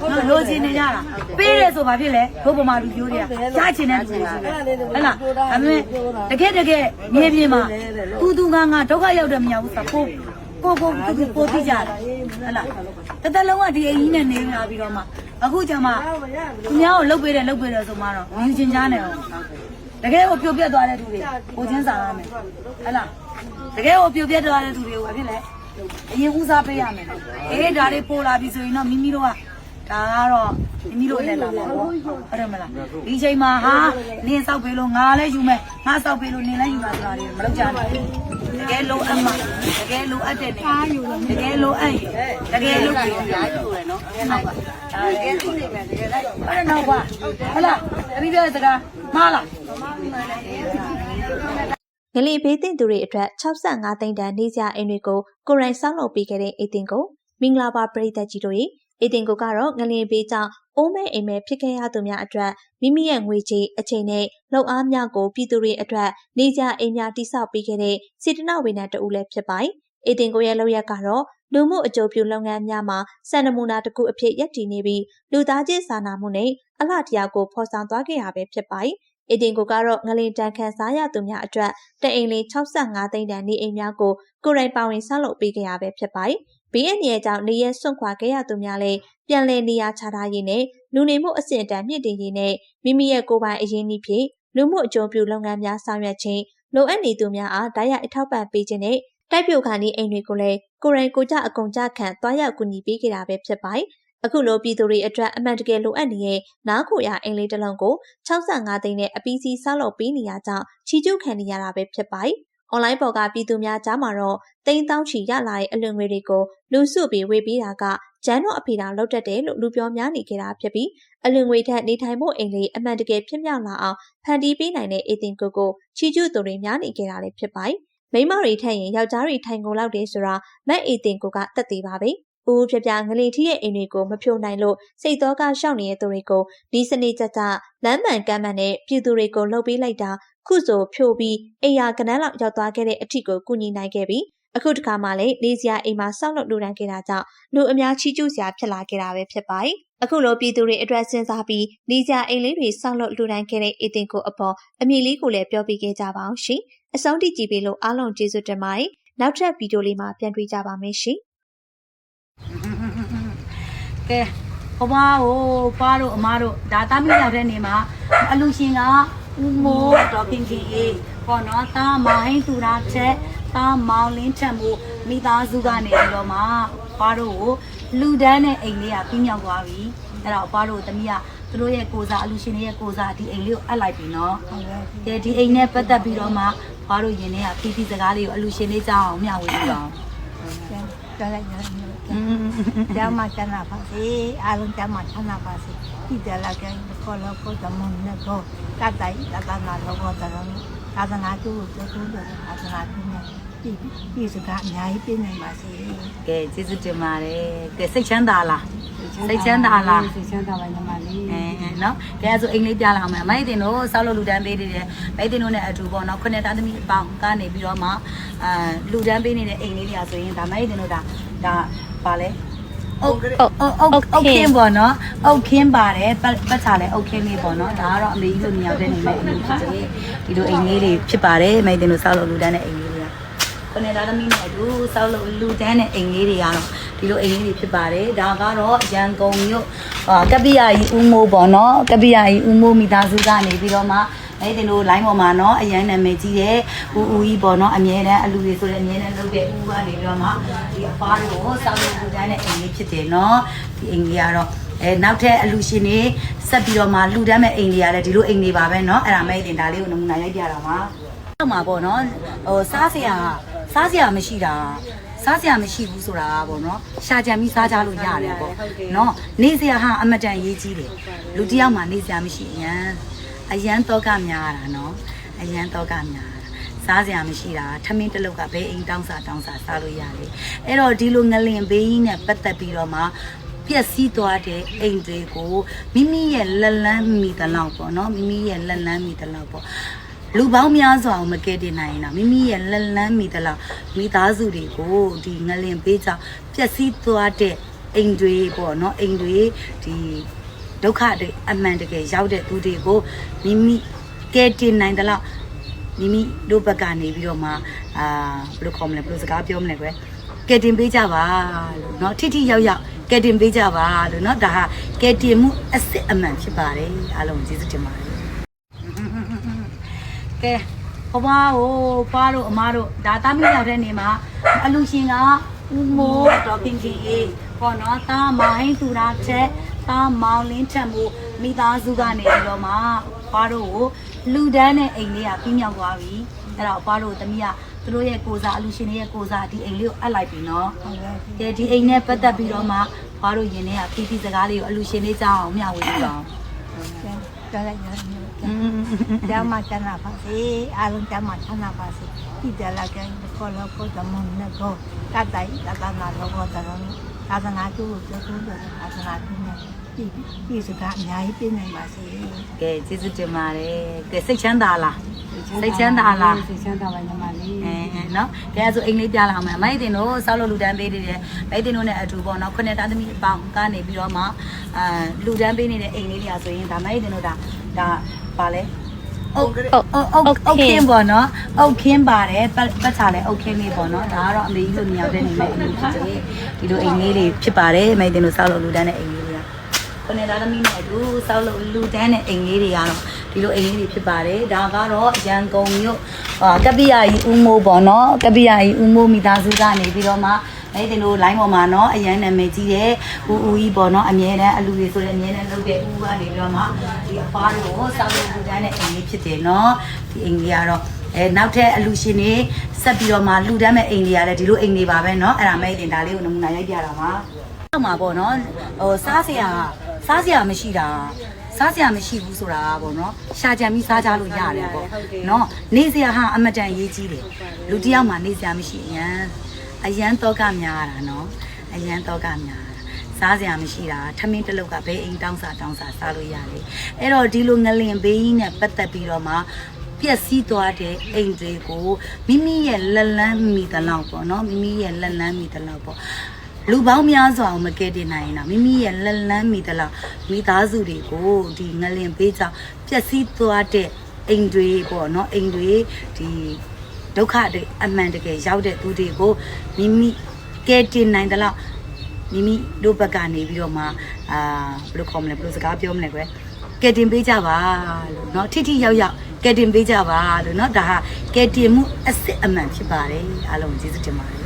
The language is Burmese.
နော်လိုချင်နေကြတာပေးတယ်ဆိုဘာဖြစ်လဲဘုဗမာလူမျိုးတွေကကြားချင်တဲ့လူတွေရှိတယ်ဟဲ့လားဒါပေမဲ့တကယ်တကယ်မြေပြင်မှာသူသူကငါဒုက္ခရောက်တယ်မရဘူးဆိုကိုကိုကိုသူသူပိုသိကြတယ်ဟဲ့လားတသက်လုံးကဒီအရင်နဲ့နေလာပြီးတော့မှအခုကျမှသူများကိုလှုပ်ပေးတယ်လှုပ်ပေးတယ်ဆိုမှတော့မြင်ချင်ကြတယ်အောင်တကယ်ကိုပြုတ်ပြတ်သွားတဲ့သူတွေကိုချင်းစားရမယ်ဟဲ့လားတကယ်ကိုပြုတ်ပြတ်သွားတဲ့သူတွေကိုဘာဖြစ်လဲအရင်ဦးစားပေးရမယ်အေးဒါလေးပို့လာပြီဆိုရင်တော့မိမိတို့က ဒါကတော့မိမိတို့လည်းလာမှာပေါ့ဟုတ်တယ်မလားဒီချိန်မှာဟာနင်းစောက်ပေးလို့ငါလည်းယူမယ်ငါစောက်ပေးလို့နင်းလည်းယူမှာဆိုတာတွေမလုပ်ကြနဲ့တကယ်လိုအပ်မှာတကယ်လိုအပ်တဲ့နေတကယ်လိုအပ်ရင်တကယ်လိုပြီးရယူရနော်ဟုတ်ပါဒါတကယ်သိနေမယ်တကယ်လိုက်ဟုတ်တယ်တော့ပါဟလာအပြီးပြောတဲ့စကားမှားလားငလင်ဘေးသင့်သူတွေအတွက်65သိန်းတန်နေစရာအိမ်တွေကိုကိုရိုင်းဆောက်လုပ်ပေးခဲ့တဲ့အေတင်ကိုမင်္ဂလာပါပရိသတ်ကြီးတို့ရေ အေတင်ကိုကတော့ငလင်ဘေးကြောင့်အိုးမဲအိမ်မဲဖြစ်ခဲ့ရသူများအတွက်မိမိရဲ့ငွေကြေးအချိန်နဲ့လောက်အားများကိုပြည်သူတွေအတွက်နေစရာအိမ်များတိစောက်ပေးခဲ့တဲ့စေတနာဝန်ထမ်းတဦးလည်းဖြစ်ပါတယ်အေတင်ကိုရဲ့လောက်ရက်ကတော့လူမှုအကျိုးပြုလုပ်ငန်းများမှာစံနမူနာတစ်ခုအဖြစ်ရပ်တည်နေပြီးလူသားချင်းစာနာမှုနဲ့အလှတရားကိုဖော်ဆောင်သွားခဲ့ရပဲဖြစ်ပါတယ်။အတင်ကိုကတော့ငလင်တန်ခန်းစားရသူများအတွက်တအိမ်လေး65သိန်းတန်နေအိမ်များကိုကိုယ်တိုင်ပါဝင်ဆောက်လုပ်ပေးခဲ့ရပဲဖြစ်ပါတယ်။ ဘေးအန္တရာယ်ကြောင့်နေရစွန့်ခွာခဲ့ရသူများလည်းပြန်လည်နေရာချထားရေးနဲ့လူနေမှုအဆင့်အတန်းမြင့်တင်ရေးနဲ့မိမိရဲ့ကိုယ်ပိုင်အရင်းအနှီးဖြင့်လူမှုအကျိုးပြုလုပ်ငန်းများဆောင်ရွက်ခြင်းလိုအပ်နေသူများအားဓာတ်ရိုက်အထောက်ပံ့ပေးခြင်းနဲ့တိုက်ပြုတ်ခါနေအိမ်တွေကိုလည်းကိုယ်တိုင်ကိုယ်ကျအကုန်ကြခံသွားရောက်ကူညီပေးခဲ့တာပဲဖြစ်ပါတယ်။အခုလိုပြည်သူတွေအတွက်အမှန်တကယ်လိုအပ်နေတဲ့နားခိုရအိမ်လေးတစ်လုံးကို65သိန်းနဲ့အပီးစီဆောက်လုပ်ပေးနေရကြောင်းချီကျူးခံနေရတာပဲဖြစ်ပါတယ်။ အွန်လိုင်းပေါ်ကပြည်သူများကြားမှာတော့တိန်းတောင်းချီရလာတဲ့အလွန်ငွေတွေကိုလူစုပြီးဝေပေးတာကဂျန်တော့အဖေတာလောက်တတ်တယ်လို့လူပြောများနေကြတာဖြစ်ပြီးအလွန်ငွေထက်နေထိုင်ဖို့အိမ်လေးအမှန်တကယ်ဖြစ်မြောက်လာအောင်ဖန်တီးပေးနိုင်တဲ့အေတင်ကိုကိုချီကျူးသူတွေများနေကြတာလည်းဖြစ်ပါတယ်။မိန်းမတွေထက်ရင်ယောက်ျားတွေထိုင်ကုန်လောက်တယ်ဆိုတာမက်အေတင်ကိုကတက်သေးပါပဲ။ဦးပြပြငလီထီရဲ့အိမ်တွေကိုမဖြိုနိုင်လို့စိတ်သောကရှောက်နေတဲ့သူတွေကိုဒီစနေကြကြလမ်းမှန်ကမ်းမှန်နဲ့ပြည်သူတွေကိုလှုပ်ပေးလိုက်တာ ခုဆိုဖြိုပြီးအိယာကနန်းလောက်ရောက်သွားခဲ့တဲ့အထီကိုကူညီနိုင်ခဲ့ပြီးအခုတခါမှလည်းနေစရာအိမ်မှာစောက်လုပ်လူတန်းခဲ့တာကြောင့်လူအများချီးကျူးစရာဖြစ်လာခဲ့တာပဲဖြစ်ပါတယ်။အခုလိုပြည်သူတွေအတွက်စဉ်းစားပြီးနေစရာအိမ်လေးတွေစောက်လုပ်လူတန်းခဲ့တဲ့အတင်ကိုအပေါ်အမြင်လေးကိုလည်းပြောပြခဲ့ကြပါအောင်ရှင်။အဆုံးထိကြည့်ပေးလို့အားလုံးကျေးဇူးတင်ပါတယ်။နောက်ထပ်ဗီဒီယိုလေးမှာပြန်တွေ့ကြပါမယ်ရှင်။ကဲဘမဟိုပွားတို့အမားတို့ဒါတာမီးရောက်တဲ့နေမှာအလူရှင်က ဦးမိုးတော်ကင်ကင်အေးပေါ့နော်တာမောင်ဟင်းသူရာချက်တာမောင်လင်းချက်မို့မိသားစုကနေပြီးတော့မှပွားတို့ကိုလူဒန်းတဲ့အိမ်လေးကပြီးမြောက်သွားပြီအဲ့တော့ပွားတို့သမီးကသူတို့ရဲ့ကိုစားအလူရှင်တွေရဲ့ကိုစားဒီအိမ်လေးကိုအပ်လိုက်ပြီနော်ဟုတ်ကဲ့ဒီအိမ်နဲ့ပတ်သက်ပြီးတော့မှပွားတို့ယင်ထဲကပီတိစကားလေးကိုအလူရှင်လေးကြားအောင်မျှဝေပြီးတော့ပြောလိုက်ရอืมကျမ်းမချမ်းသာပါစေအားလုံးကျမ်းမချမ်းသာပါစေဒီ ကြလာကဲခေါ်လို့ကိုသမုန်နဲ့ကိုကတိုင်တသနာလောကတရံသာသနာကျိုးကိုကျိုးတယ်သာသနာကျိုးနဲ့ဒီဒီစကားအများကြီးပြင်နေပါစေကဲကျေးဇူးတင်ပါတယ်ကဲစိတ်ချမ်းသာလားစိတ်ချမ်းသာလားစိတ်ချမ်းသာပါညီမလေးအဲနော်ကဲအဲ့ဆိုအိမ်လေးပြလာအောင်မယ်အမိုက်တင်တို့စောက်လို့လူတန်းပေးနေတယ်မိုက်တင်တို့နဲ့အတူပေါ့နော်ခုနှစ်သားသမီးအပေါင်းကနေပြီးတော့မှအာလူတန်းပေးနေတဲ့အိမ်လေးတွေကဆိုရင်ဒါမိုက်တင်တို့ဒါဒါပါလဲ အုတ်အုတ်အုတ်အုတ်ခင်းပေါ့နော်အုတ်ခင်းပါတယ်ပတ်ပတ်ချလဲအုတ်ခင်းလေးပေါ့နော်ဒါကတော့အမေကြီးတို့မြောက်တဲ့နေမဲ့အိမ်လေးဖြစ်တယ်ဒီလိုအိမ်လေးတွေဖြစ်ပါတယ်မိုက်တင်တို့စောက်လို့လူတန်းတဲ့အိမ်လေးတွေကခနဲ့သားသမီးနဲ့အတူစောက်လို့လူတန်းတဲ့အိမ်လေးတွေကတော့ဒီလိုအိမ်လေးတွေဖြစ်ပါတယ်ဒါကတော့ရန်ကုန်မြို့အာကပ္ပိယကြီးဦးမိုးပေါ့နော်ကပ္ပိယကြီးဦးမိုးမိသားစုကနေပြီးတော့မှ အဲ့ဒီလို line ပေါ်မှာเนาะအရန်နာမည်ကြီးတဲ့ဦးဦးကြီးပေါ့เนาะအမြဲတမ်းအလူတွေဆိုတဲ့အမြဲတမ်းလုပ်တဲ့ဦးကနေပြီးတော့မှဒီအဖားတွေကိုစောက်လို့လူတန်းတဲ့အိမ်လေးဖြစ်တယ်เนาะဒီအိမ်လေးကတော့အဲနောက်ထပ်အလူရှင်တွေဆက်ပြီးတော့မှလူတန်းမဲ့အိမ်လေးရတယ်ဒီလိုအိမ်လေးပါပဲเนาะအဲ့ဒါမဲ့တင်ဒါလေးကိုနမူနာရိုက်ပြတာပါတော့မှာပေါ့နော်ဟိုစားစရာစားစရာမရှိတာစားစရာမရှိဘူးဆိုတာကပေါ့နော်ရှာကြံပြီးစားကြလို့ရတယ်ပေါ့နော်နေစရာဟာအမတန်ရေးကြီးတယ်လူတစ်ယောက်မှနေစရာမရှိအရန် အရန်တော့ကများတာနော်အရန်တော့ကများတာစားစရာမရှိတာထမင်းတစ်လုတ်ကဘယ်အိမ်တောင်းစားတောင်းစားစားလို့ရတယ်အဲ့တော့ဒီလိုငလင်ဘေးကြီးနဲ့ပတ်သက်ပြီးတော့မှပျက်စီးသွားတဲ့အိမ်တွေကိုမိမိရဲ့လက်လန်းမိတလောက်ပေါ့နော်မိမိရဲ့လက်လန်းမိတလောက်ပေါ့လူပေါင်းများစွာကိုမကဲတင်နိုင်တာမိမိရဲ့လက်လန်းမိသလားမိသားစုတွေကိုဒီငလင်ပေးကြောင့်ပျက်စီးသွားတဲ့အိမ်တွေပေါ့နော်အိမ်တွေဒီ ဒုက္ခတွေအမှန်တကယ်ရောက်တဲ့သူတွေကိုမိမိကဲတင်နိုင်တယ်လို့မိမိတို့ဘက်ကနေပြီးတော့မှအာဘယ်လိုခေါ်မလဲဘယ်လိုစကားပြောမလဲကွယ်ကဲတင်ပေးကြပါလို့เนาะထိထိရောက်ရောက်ကဲတင်ပေးကြပါလို့เนาะဒါဟာကဲတင်မှုအစ်စ်အမှန်ဖြစ်ပါတယ်အားလုံးကျေးဇူးတင်ပါတယ်ကဲဘဘကိုဖွားတို့အမားတို့ဒါတာမီးရောက်တဲ့နေမှာအလူရှင်ကဦးမိုးဒေါ်ကင်ကင်အေးပေါ့နော်တာမိုင်းသူရာချက် တာမောင်လင်းချက်မို့မိသားစုကနေပြီးတော့မှဖွားတို့ကိုလူဒန်းတဲ့အိမ်လေးကပြီးမြောက်သွားပြီအဲ့တော့ဖွားတို့သမီးကသူတို့ရဲ့ကိုစားအလူရှင်တွေရဲ့ကိုစားဒီအိမ်လေးကိုအပ်လိုက်ပြီနော်ဟုတ်ကဲ့ကဲဒီအိမ်နဲ့ပတ်သက်ပြီးတော့မှဖွားတို့ယင်ထဲကဖီဖီစကားလေးကိုအလူရှင်လေးကြားအောင်မျှဝေပြီးတော့ကြားလိုက်ရတယ်ကျမ်းမချမ်းသာပါစေအားလုံးကျမ်းမချမ်းသာပါစေဒီတလာကဲခေါ်လို့ကိုသမုန်နဲ့ကိုတတ်တိုင်းတသနာလောကတရံသာသနာကျိုးကိုကျိုးတယ်သာသနာကျိုးနဲ့ ဒီဒီစကားအများကြီးပြင်နိုင်ပါစေကဲကျေးဇူးတင်ပါတယ်ကဲစိတ်ချမ်းသာလားစိတ်ချမ်းသာလားစိတ်ချမ်းသာပါညီမလေးအဲနော်ကဲဆိုအိမ်လေးပြလာအောင်မယ်မိုက်တင်တို့ဆောက်လို့လူတန်းပေးနေတယ်မိုက်တင်တို့နဲ့အတူပေါ့နော်ခုနှစ်သားသမီးအပေါင်းကနေပြီးတော့မှအာလူတန်းပေးနေတဲ့အိမ်လေးတွေကဆိုရင်ဒါမိုက်တင်တို့ဒါဒါပါလဲအုတ်အုတ်အုတ်အုတ်ခင်းပေါ့နော်အုတ်ခင်းပါတယ်ပတ်ပတ်ချာလဲအုတ်ခင်းလေးပေါ့နော်ဒါကတော့အမေကြီးတို့ညောင်တဲ့နေမဲ့အိမ်လေးဖြစ်တယ်ဒီလိုအိမ်လေးတွေဖြစ်ပါတယ်မိုက်တင်တို့ဆောက်လို့လူတန်းတဲ့အိမ်လေးတွေကခု နှစ်သားသမီးနဲ့အတူစောက်လို့လူတန်းတဲ့အိမ်လေးတွေကတော့ဒီလိုအိမ်လေးတွေဖြစ်ပါတယ်ဒါကတော့ရန်ကုန်မြို့အာကပ္ပိယကြီးဦးမိုးပေါ့နော်ကပ္ပိယကြီးဦးမိုးမိသားစုကနေပြီးတော့မှအဲ့ဒီလို line ပေါ်မှာเนาะအရန်နာမည်ကြီးတဲ့ဦးဦးကြီးပေါ့เนาะအမြဲတမ်းအလူတွေဆိုတဲ့အမြဲတမ်းလုပ်တဲ့ဦးကနေပြီးတော့မှဒီအဖားတို့ကိုစောက်လို့လူတန်းတဲ့အိမ်လေးဖြစ်တယ်เนาะဒီအိမ်ကြီးကတော့အဲနောက်ထပ်အလူရှင်တွေဆက်ပြီးတော့မှလူတန်းမဲ့အိမ်တွေကလည်းဒီလိုအိမ်တွေပါပဲเนาะအဲ့ဒါမဲ့တင်ဒါလေးကိုနမူနာရိုက်ပြတာပါ တော့မှာပေါ့နော်ဟိုစားစရာ စားစရာမရှိတာစားစရာမရှိဘူးဆိုတာပေါ့နော်ရှာကြံပြီးစားကြလို့ရတယ်ပေါ့နော်နေစရာဟာအမတန်ရေးကြီးတယ်လူတစ်ယောက်မှနေစရာမရှိအရန်အရန်တော့ကများတာနော်အရန်တော့ကများတာစားစရာမရှိတာထမင်းတစ်လုတ်ကဘယ်အိမ်တောင်းစားတောင်းစားစားလို့ရတယ်အဲ့တော့ဒီလိုငလင်ဘေးကြီးနဲ့ပတ်သက်ပြီးတော့မှပျက်စီးသွားတဲ့အိမ်တွေကိုမိမိရဲ့လက်လန်းမိသလောက်ပေါ့နော်မိမိရဲ့လက်လန်းမိသလောက်ပေါ့ လူပေါင်းများစွာကိုမကဲတင်နိုင်ရင်တော့မိမိရဲ့လက်လန်းမိသလားမိသားစုတွေကိုဒီငလင်ပေးကြောင့်ပျက်စီးသွားတဲ့အိမ်တွေပေါ့နော်အိမ်တွေဒီဒုက္ခတွေအမှန်တကယ်ရောက်တဲ့သူတွေကိုမိမိကဲတင်နိုင်တယ်လို့မိမိတို့ဘက်ကနေပြီးတော့မှအာဘယ်လိုခေါ်မလဲဘယ်လိုစကားပြောမလဲကွယ်ကဲတင်ပေးကြပါလို့เนาะထိထိရောက်ရောက်ကဲတင်ပေးကြပါလို့เนาะဒါဟာကဲတင်မှုအစ်စ်အမှန်ဖြစ်ပါတယ်အားလုံးကျေးဇူးတင်ပါတယ်